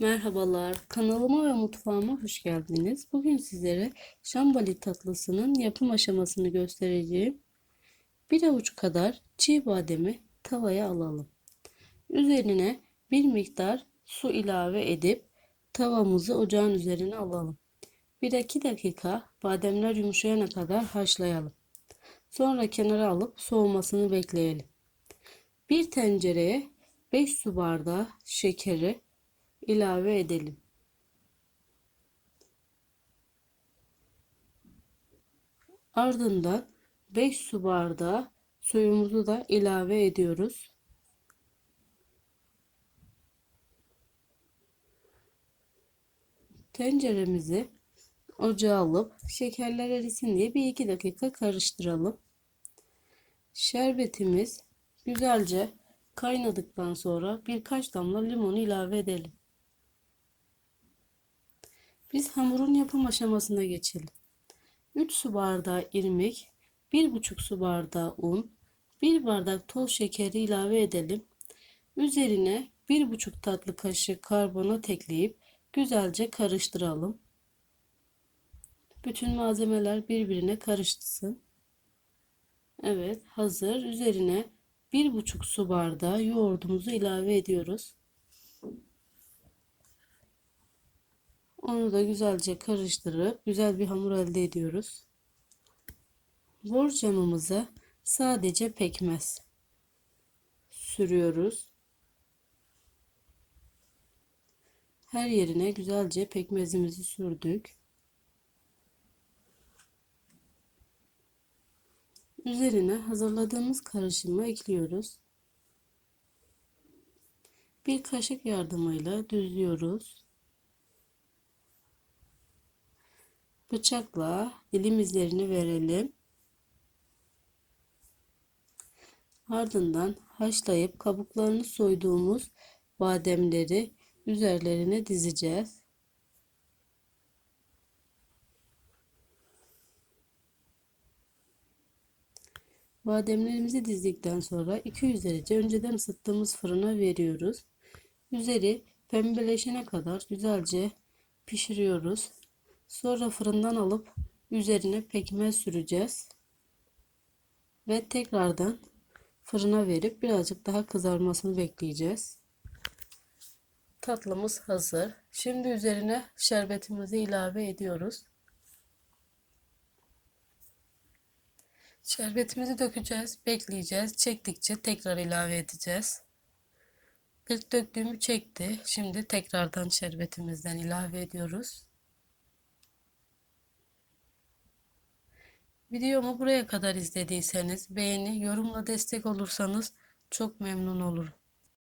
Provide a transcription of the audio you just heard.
Merhabalar, kanalıma ve mutfağıma hoş geldiniz. Bugün sizlere şambali tatlısının yapım aşamasını göstereceğim. Bir avuç kadar çiğ bademi tavaya alalım. Üzerine bir miktar su ilave edip tavamızı ocağın üzerine alalım. 1-2 dakika bademler yumuşayana kadar haşlayalım. Sonra kenara alıp soğumasını bekleyelim. Bir tencereye 5 su bardağı şekeri ilave edelim. Ardından 5 su bardağı suyumuzu da ilave ediyoruz. Tenceremizi ocağa alıp şekerler erisin diye bir iki dakika karıştıralım. Şerbetimiz güzelce kaynadıktan sonra birkaç damla limon ilave edelim. Biz hamurun yapım aşamasına geçelim. 3 su bardağı irmik, 1,5 su bardağı un, 1 bardak toz şekeri ilave edelim. Üzerine 1,5 tatlı kaşık karbonat ekleyip güzelce karıştıralım. Bütün malzemeler birbirine karışsın. Evet hazır. Üzerine 1,5 su bardağı yoğurdumuzu ilave ediyoruz. Onu da güzelce karıştırıp güzel bir hamur elde ediyoruz. Borcamımıza sadece pekmez sürüyoruz. Her yerine güzelce pekmezimizi sürdük. Üzerine hazırladığımız karışımı ekliyoruz. Bir kaşık yardımıyla düzlüyoruz. Bıçakla dilim izlerini verelim. Ardından haşlayıp kabuklarını soyduğumuz bademleri üzerlerine dizeceğiz. Bademlerimizi dizdikten sonra 200 derece önceden ısıttığımız fırına veriyoruz. Üzeri pembeleşene kadar güzelce pişiriyoruz. Sonra fırından alıp üzerine pekmez süreceğiz. Ve tekrardan fırına verip birazcık daha kızarmasını bekleyeceğiz. Tatlımız hazır. Şimdi üzerine şerbetimizi ilave ediyoruz. Şerbetimizi dökeceğiz, bekleyeceğiz. Çektikçe tekrar ilave edeceğiz. İlk döktüğümü çekti. Şimdi tekrardan şerbetimizden ilave ediyoruz. Videomu buraya kadar izlediyseniz beğeni, yorumla destek olursanız çok memnun olurum.